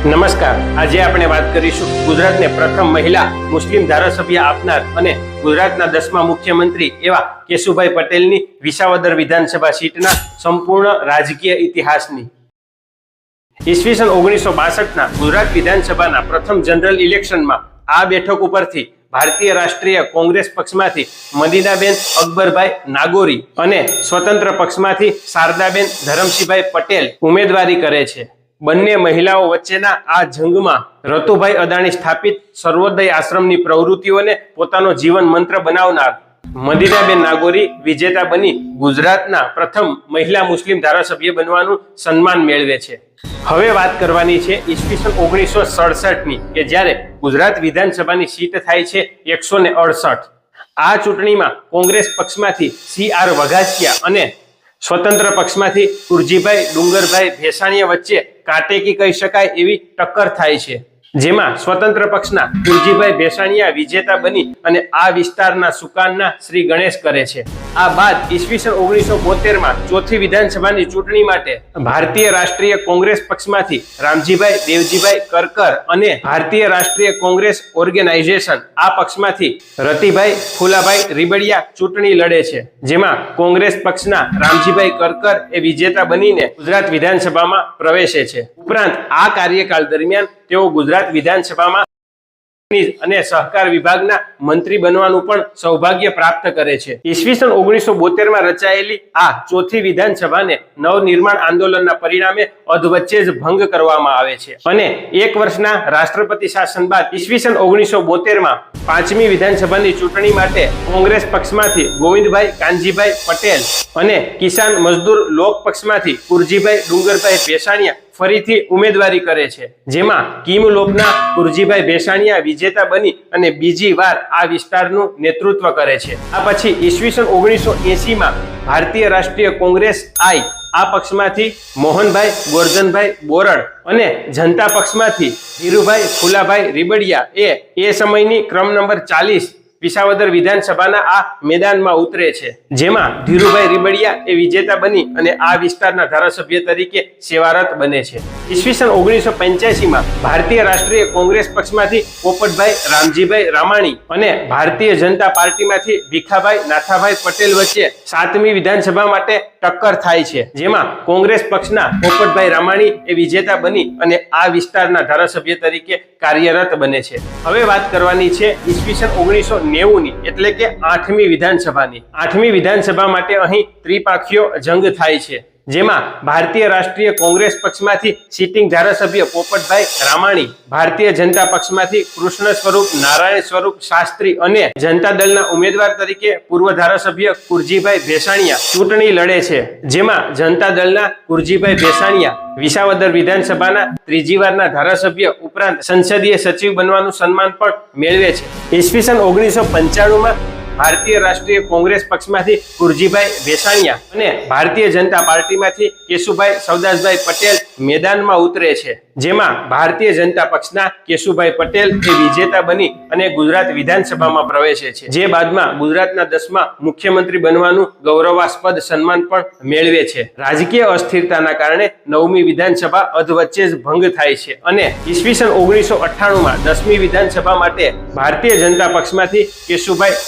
નમસ્કાર. આજે આપણે વાત કરીશું ગુજરાતને પ્રથમ મહિલા મુસ્લિમ ધારાસભ્ય આપનાર અને ગુજરાતના દસમા મુખ્યમંત્રી એવા કેશુભાઈ પટેલની વિસાવદર વિધાનસભા સીટના સંપૂર્ણ રાજકીય ઇતિહાસની. ઈસવીસન ઓગણીસો બાસઠના ગુજરાત વિધાનસભાના પ્રથમ જનરલ ઇલેક્શનમાં આ બેઠક ઉપરથી ભારતીય રાષ્ટ્રીય કોંગ્રેસ પક્ષમાંથી મદીનાબેન અકબરભાઈ નાગોરી અને સ્વતંત્ર પક્ષમાંથી શારદાબેન ધરમસિંહભાઈ પટેલ ઉમેદવારી કરે છે. બંને મહિલાઓ વચ્ચેના આ જંગમાં રતુભાઈ અદાણી સ્થાપિત સર્વોદય આશ્રમની પ્રવૃત્તિઓને પોતાનો જીવન મંત્ર બનાવનાર મદિરાબેન નાગોરી વિજેતા બની ગુજરાતના પ્રથમ મહિલા મુસ્લિમ ધારાસભ્ય બનવાનું સન્માન મેળવે છે. હવે વાત કરવાની છે ઈસવીસન ઓગણીસો સડસઠની, કે જ્યારે ગુજરાત વિધાનસભાની સીટ થાય છે એકસો ને અડસઠ. આ ચૂંટણીમાં કોંગ્રેસ પક્ષમાંથી સી આર વઘાસિયા અને સ્વતંત્ર પક્ષમાંથી કુરજીભાઈ ડુંગરભાઈ ભેસાણીયા વચ્ચે કાટેકી કહી શકાય એવી ટક્કર થાય છે. જેમાં સ્વતંત્ર પક્ષના ગુરજીભાઈ ભેસાણીયા વિજેતા બની અને આ વિસ્તારના સુકાનના શ્રી ગણેશ કરે છે. આ બાદ ઈસવીસન ઓગણીસો બોતેરમાં ચોથી વિધાનસભાની ચૂંટણી માટે ભારતીય રાષ્ટ્રીય કોંગ્રેસ પક્ષમાંથી રામજીભાઈ, દેવજીભાઈ કરકર અને ભારતીય રાષ્ટ્રીય કોંગ્રેસ ઓર્ગેનાઇઝેશન આ પક્ષમાંથી રતિભાઈ ફુલાભાઈ રીબડિયા ચૂંટણી લડે છે. જેમાં કોંગ્રેસ પક્ષના રામજીભાઈ કરકર એ વિજેતા બનીને ગુજરાત વિધાનસભામાં પ્રવેશે છે. ઉપરાંત આ કાર્યકાળ દરમિયાન તેઓ ગુજરાત વિધાનસભામાં અને સહકાર વિભાગના મંત્રી બનવાનું પણ સૌભાગ્ય પ્રાપ્ત કરે છે. ઈસવીસન ઓગણીસો બોતેરમાં રચાયેલી આ ચોથી વિધાનસભાને નવનિર્માણ આંદોલનના પરિણામે અધવચ્ચે જ ભંગ કરવામાં આવે છે. અને એક વર્ષના રાષ્ટ્રપતિ શાસન બાદ ઈસવીસન ઓગણીસો બોતેરમાં પાંચમી વિધાનસભાની ચૂંટણી માટે કોંગ્રેસ પક્ષમાંથી ગોવિંદભાઈ કાનજીભાઈ પટેલ અને કિસાન મજદૂર લોક પક્ષમાંથી કુરજીભાઈ ડુંગરભાઈ ભેસાણીયા ફરીથી ઉમેદવારી કરે છે. જેમાં કિમ કિમલોપના કુરજીભાઈ ભેસાણીયા, વિજેતા બની અને બીજી વાર આ વિસ્તારનું નેતૃત્વ કરે છે. આ પછી ઈસવીસન ઓગણીસો એસીમાં ભારતીય રાષ્ટ્રીય કોંગ્રેસ આઈ આ પક્ષમાંથી મોહનભાઈ, ગોરધનભાઈ બોરડ અને જનતા પક્ષમાંથી ધીરુભાઈ, ફુલાભાઈ રીબડિયા એ એ સમયની ક્રમ નંબર ચાલીસ વિસાવદર વિધાનસભાના આ મેદાનમાં ઉતરે છે. જેમાં ધીરુભાઈ રીબડિયા એ વિજેતા બની અને આ વિસ્તારના ધારાસભ્ય તરીકે સેવારત બને છે. ઈસવીસન ઓગણીસો પંચ્યાસીમાં ભારતીય રાષ્ટ્રીય કોંગ્રેસ પક્ષમાંથી પોપટભાઈ રામજીભાઈ રામાણી અને ભારતીય જનતા પાર્ટીમાંથી ભીખાભાઈ નાથાભાઈ પટેલ વચ્ચે સાતમી વિધાનસભા માટે ટક્કર થાય છે. જેમાં કોંગ્રેસ પક્ષના પોપટભાઈ રામાણી એ વિજેતા બની અને આ વિસ્તારના ધારાસભ્ય તરીકે કાર્યરત બને છે. હવે વાત કરવાની છે ઈસવીસન ઓગણીસો નેવુંની એટલે કે આઠમી વિધાનસભાની. આઠમી વિધાનસભા માટે અહીં ત્રિપાખીયો જંગ થાય છે. જેમાં ભારતીય રાષ્ટ્રીય કોંગ્રેસ પક્ષમાંથી સિટિંગ ધારાસભ્ય પોપટભાઈ રામાણી, ભારતીય જનતા પક્ષમાંથી કૃષ્ણ સ્વરૂપ, નારાયણ સ્વરૂપ શાસ્ત્રી અને જનતા દળના ઉમેદવાર તરીકે પૂર્વ ધારાસભ્ય કુરજીભાઈ ભેસાણીયા ચૂંટણી લડે છે. જેમાં જનતા દળના કુરજીભાઈ ભેસાણીયા વિસાવદર વિધાનસભાના ત્રીજી વારના ધારાસભ્ય ઉપરાંત સંસદીય સચિવ બનવાનું સન્માન પણ મેળવે છે. ઈસવીસન ઓગણીસો પંચાણુંમાં ભારતીય રાષ્ટ્રીય કોંગ્રેસ પક્ષમાંથી કુરજીભાઈ ભેસાણીયા અને ભારતીય જનતા પાર્ટીમાંથી કેશુભાઈ સવદાસભાઈ પટેલ મેદાનમાં ઉતરે છે. જેમાં ભારતીય જનતા પક્ષના કેશુભાઈ પટેલ એ વિજેતા બની અને ગુજરાત વિધાનસભામાં પ્રવેશે છે. જે બાદમાં ગુજરાતના દસમા મુખ્યમંત્રી બનવાનું ગૌરવાસ્પદ સન્માન પણ મેળવે છે. રાજકીય અસ્થિરતાના કારણે નવમી વિધાનસભા અધવચ્ચે જ ભંગ થાય છે અને ઈસવીસન ઓગણીસો અઠ્ઠાણુંમાં દસમી વિધાનસભા માટે ભારતીય જનતા પક્ષમાંથી કેશુભાઈ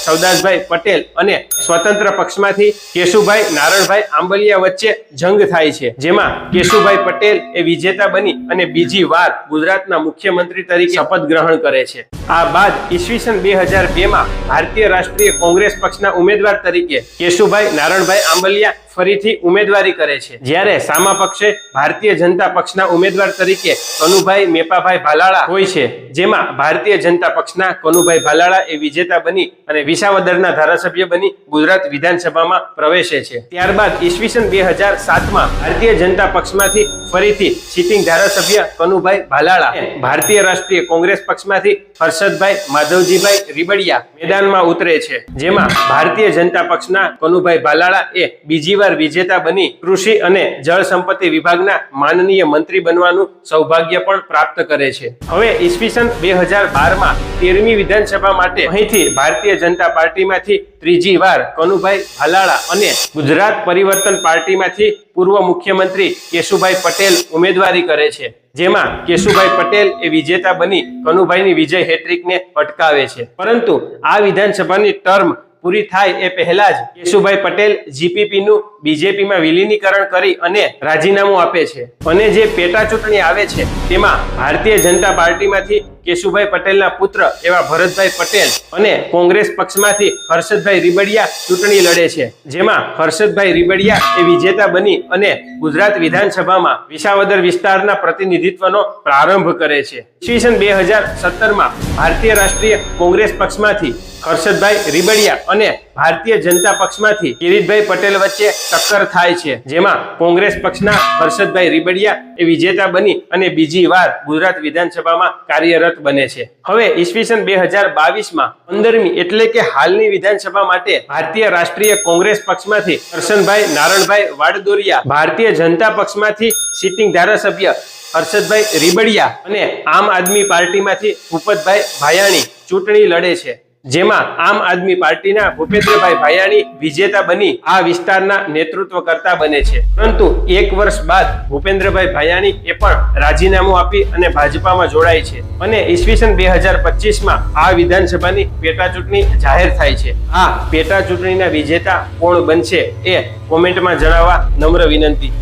સૌદાસભાઈ પટેલ અને સ્વતંત્ર પક્ષમાંથી કેશુભાઈ નારણભાઈ આંબલિયા વચ્ચે જંગ થાય છે. જેમાં કેશુભાઈ પટેલ એ વિજેતા બની અને બીજી વાર ગુજરાતના મુખ્યમંત્રી તરીકે શપથ ગ્રહણ કરે છે. આ બાદ ઈસવીસન બે હજાર બે માં ભારતીય રાષ્ટ્રીય કોંગ્રેસ પક્ષના ઉમેદવાર તરીકે કેશુભાઈ નારણભાઈ આંબલિયા ફરીથી ઉમેદવારી કરે છે. જ્યારે સામા પક્ષે ભારતીય જનતા પક્ષના ઉમેદવાર તરીકે કનુભાઈ મેપાભાઈ ભાલાળા હોય છે. જેમાં ભારતીય જનતા પક્ષના કનુભાઈ ભાલાળા એ વિજેતા બની અને વિસાવદરના ધારાસભ્ય બની ગુજરાત વિધાનસભામાં પ્રવેશે છે. ત્યારબાદ ઈસવીસન બે હજાર સાતમાં ભારતીય જનતા પક્ષમાંથી ફરીથી સિટિંગ ધારાસભ્ય કનુભાઈ ભાલાળા, ભારતીય રાષ્ટ્રીય કોંગ્રેસ પક્ષમાંથી હર્ષદભાઈ માધવજીભાઈ રીબડિયા મેદાનમાં ઉતરે છે. જેમાં ભારતીય જનતા પક્ષના કનુભાઈ ભાલાળા એ બીજી વાર વિજેતા બની કૃષિ અને જળ સંપત્તિ વિભાગના માનનીય મંત્રી બનવાનું સૌભાગ્ય પણ પ્રાપ્ત કરે છે. હવે ઈસવીસન બે હજાર બારમાં તેરમી વિધાનસભા માટે અહીંથી ભારતીય જનતા પાર્ટીમાંથી ત્રીજી વાર કનુભાઈ હલાળા અને ગુજરાત પરિવર્તન પાર્ટીમાંથી પૂર્વ મુખ્યમંત્રી કેશુભાઈ પટેલ ઉમેદવારી કરે છે. જેમાં કેશુભાઈ પટેલ એ વિજેતા બની, કનુભાઈની વિજય હેટ્રિકને અટકાવે છે. પરંતુ આ વિધાનસભાની ટર્મ પૂરી થાય એ પહેલા જ કેશુભાઈ પટેલ જીપીપી નું બીજેપીમાં વિલીનીકરણ કરી અને રાજીનામું આપે છે. અને જે પેટા ચૂંટણી આવે છે, તેમાં ભારતીય જનતા પાર્ટીમાંથી કેશુભાઈ પટેલના પુત્ર એવા ભરતભાઈ પટેલ અને કોંગ્રેસ પક્ષમાંથી હર્ષદભાઈ રીબડિયા ચૂંટણી લડે છે. જેમાં હર્ષદભાઈ રીબડિયા એ વિજેતા બની અને ગુજરાત વિધાનસભામાં વિસાવદર વિસ્તારના પ્રતિનિધિત્વનો પ્રારંભ કરે છે. ઈસવીસન બે હજાર સત્તરમાં ભારતીય રાષ્ટ્રીય કોંગ્રેસ પક્ષમાંથી હર્ષદભાઈ રીબડિયા અને ભારતીય જનતા પક્ષમાંથી કિરીટભાઈ પટેલ વચ્ચે ટક્કર થાય છે, જેમાં કોંગ્રેસ પક્ષના હર્ષદભાઈ રીબડિયા એ વિજેતા બની અને બીજી વાર ગુજરાત વિધાનસભામાં કાર્યરત બને છે. હવે ઈસવીસન બે હજાર બાવીસમાં પંદરમી એટલે કે હાલની વિધાનસભા માટે ભારતીય રાષ્ટ્રીય કોંગ્રેસ પક્ષમાંથી હર્ષદભાઈ નારણભાઈ વાડદોરિયા, ભારતીય જનતા પક્ષમાંથી સિટિંગ ધારાસભ્ય હર્ષદભાઈ રીબડિયા અને આમ આદમી પાર્ટીમાંથી ભૂપતભાઈ ભાયાણી ચૂંટણી લડે છે. જેમાં આમ આદમી પાર્ટીના ભૂપેન્દ્રભાઈ ભાયાણી વિજેતા બની આ વિસ્તારના નેતૃત્વ કરતા બને છે. પરંતુ એક વર્ષ બાદ ભૂપેન્દ્રભાઈ ભાયાણી એ પણ રાજીનામું આપી અને ભાજપામાં જોડાય છે. અને ઈસવીસન બે હજાર પચીસમાં આ વિધાનસભાની પેટા ચૂંટણી જાહેર થાય છે. આ પેટા ચૂંટણીના વિજેતા કોણ બનશે એ કોમેન્ટમાં જણાવવા નમ્ર વિનંતી.